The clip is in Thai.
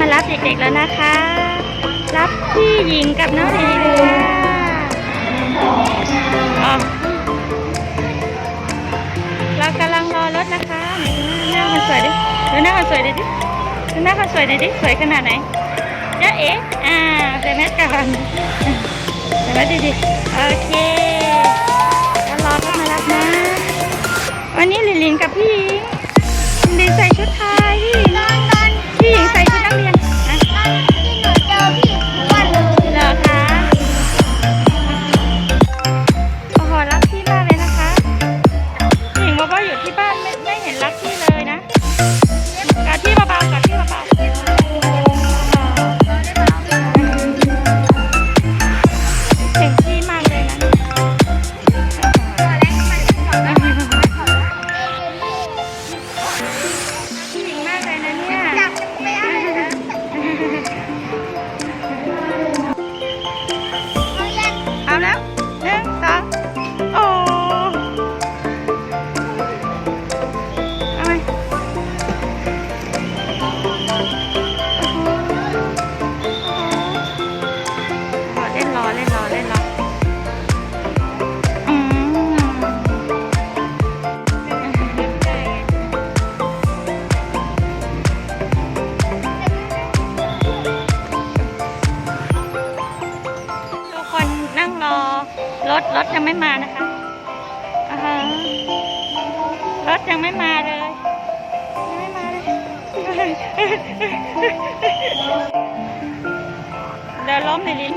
มารับเด็กๆแล้วนะคะ รับพี่หญิงกับน้องลีลีค่ะอ๋อเรากำลังรอรถนะคะหน้าคนสวยดิดูหน้าคนสวยดิดิดูหน้าคนสวยดิดิสวยขนาดไหนเจ๊เอ๋อ่าใส่แมสก่อนใส่แมสดิดิโอเค ถรถยังไม่มานะคะรถยังไม่มาเลยยังไม่มาเลยเดี๋ยวล้มในลิ้น